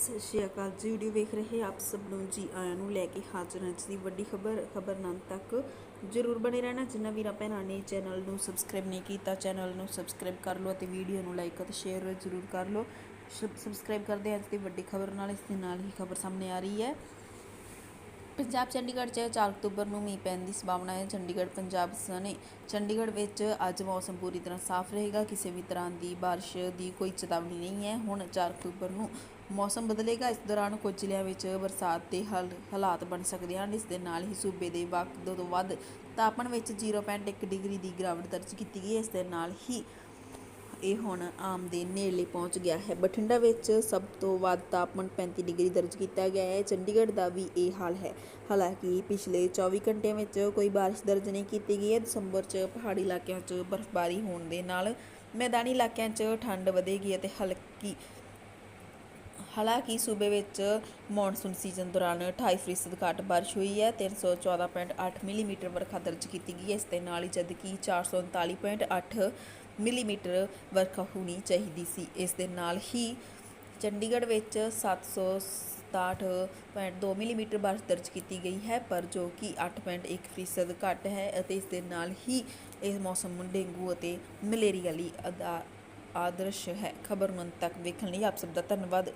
ਸਤਿ ਸ਼੍ਰੀ ਅਕਾਲ ਜੀ। ਵੀਡੀਓ ਵੇਖ ਰਹੇ ਆਪ ਸਭ ਨੂੰ ਜੀ ਆਇਆਂ ਨੂੰ ਲੈ ਕੇ ਹਾਜ਼ਰ ਹਾਂ ਅੱਜ ਦੀ ਵੱਡੀ ਖਬਰ ਖਬਰ ਨਾਲ ਤੱਕ ਜਰੂਰ ਬਣੇ ਰਹਿਣਾ। ਜਿੰਨਾ ਵੀਰਾਂ ਭੈਣਾਂ ਨੇ ਚੈਨਲ ਨੂੰ ਸਬਸਕ੍ਰਾਈਬ ਨਹੀਂ ਕੀਤਾ, ਚੈਨਲ ਨੂੰ ਸਬਸਕ੍ਰਾਈਬ ਕਰ ਲਓ ਅਤੇ ਵੀਡੀਓ ਨੂੰ ਲਾਈਕ ਅਤੇ ਸ਼ੇਅਰ ਜਰੂਰ ਕਰ ਲਓ। ਸਬਸਕ੍ਰਾਈਬ ਕਰਦੇ ਹਾਂ ਅੱਜ ਦੀ ਵੱਡੀ ਖਬਰ ਨਾਲ। ਇਸ ਦੇ ਨਾਲ ਹੀ ਖਬਰ ਸਾਹਮਣੇ ਆ ਰਹੀ ਹੈ। ਪੰਜਾਬ ਚੰਡੀਗੜ੍ਹ 'ਚ 4 ਅਕਤੂਬਰ ਨੂੰ ਮੀਂਹ ਪੈਣ ਦੀ ਸੰਭਾਵਨਾ ਹੈ ਚੰਡੀਗੜ੍ਹ ਪੰਜਾਬ ਸਣੇ ਚੰਡੀਗੜ੍ਹ ਵਿੱਚ ਅੱਜ ਮੌਸਮ ਪੂਰੀ ਤਰ੍ਹਾਂ ਸਾਫ਼ ਰਹੇਗਾ ਕਿਸੇ ਵੀ ਤਰ੍ਹਾਂ ਦੀ بارش ਦੀ ਕੋਈ ਚੇਤਾਵਨੀ ਨਹੀਂ ਹੈ ਹੁਣ 4 ਅਕਤੂਬਰ ਨੂੰ ਮੌਸਮ ਬਦਲੇਗਾ ਇਸ ਦੌਰਾਨ ਕੁਝ ਜ਼ਿਲ੍ਹਿਆਂ ਵਿੱਚ ਬਰਸਾਤ ਦੇ ਹਲ ਹਾਲਾਤ ਬਣ ਸਕਦੇ ਹਨ ਇਸ ਦੇ ਨਾਲ ਹੀ ਸੂਬੇ ਦੇ ਵਕਤ ਤੋਂ ਵੱਧ ਤਾਪਮਾਨ ਵਿੱਚ 0.1 ਡਿਗਰੀ ਦੀ ਗਿਰਾਵਟ ਦਰਜ ਕੀਤੀ ਗਈ ਹੈ ਇਸ ਦੇ ਨਾਲ ਹੀ ਇਹ ਹੁਣ ਆਮ ਦੇ ਨੇੜੇ ਪਹੁੰਚ ਗਿਆ ਹੈ। ਬਠਿੰਡਾ ਵਿੱਚ ਸਭ ਤੋਂ ਵੱਧ ਤਾਪਮਾਨ 35 ਡਿਗਰੀ ਦਰਜ ਕੀਤਾ ਗਿਆ ਹੈ। ਚੰਡੀਗੜ੍ਹ ਦਾ ਵੀ ਇਹ ਹਾਲ ਹੈ। ਹਾਲਾਂਕਿ ਪਿਛਲੇ 24 ਘੰਟਿਆਂ ਵਿੱਚ ਕੋਈ ਬਾਰਿਸ਼ ਦਰਜ ਨਹੀਂ ਕੀਤੀ ਗਈ ਹੈ। ਦਸੰਬਰ 'ਚ ਪਹਾੜੀ ਇਲਾਕਿਆਂ 'ਚ ਬਰਫ਼ਬਾਰੀ ਹੋਣ ਦੇ ਨਾਲ ਮੈਦਾਨੀ ਇਲਾਕਿਆਂ 'ਚ ਠੰਡ ਵਧੇਗੀ ਅਤੇ ਹਲਕੀ ਹਾਲਾਂਕਿ ਸੂਬੇ ਵਿੱਚ ਮੌਨਸੂਨ ਸੀਜ਼ਨ ਦੌਰਾਨ 28% ਘੱਟ ਬਾਰਿਸ਼ ਹੋਈ ਹੈ। 314.8 ਮਿਲੀਮੀਟਰ ਵਰਖਾ ਦਰਜ ਕੀਤੀ ਗਈ ਹੈ। ਇਸ ਦੇ ਨਾਲ ਹੀ ਜਦਕਿ 439.8 ਮਿਲੀਮੀਟਰ ਵਰਖਾ ਹੋਣੀ ਚਾਹੀਦੀ ਸੀ। ਇਸ ਦੇ ਨਾਲ ਹੀ ਚੰਡੀਗੜ੍ਹ ਵਿੱਚ 767.2 ਮਿਲੀਮੀਟਰ ਬਾਰਿਸ਼ ਦਰਜ ਕੀਤੀ ਗਈ ਹੈ, ਪਰ ਜੋ ਕਿ 8.1% ਘੱਟ ਹੈ ਅਤੇ ਇਸ ਦੇ ਨਾਲ ਹੀ ਇਹ ਮੌਸਮ ਡੇਂਗੂ ਅਤੇ ਮਲੇਰੀਆ ਲਈ ਅਦਾ- ਆਦਰਸ਼ ਹੈ। ਖਬਰ ਨੂੰ ਅੰਤ ਤੱਕ ਵੇਖਣ ਲਈ ਆਪ ਸਭ ਦਾ ਧੰਨਵਾਦ।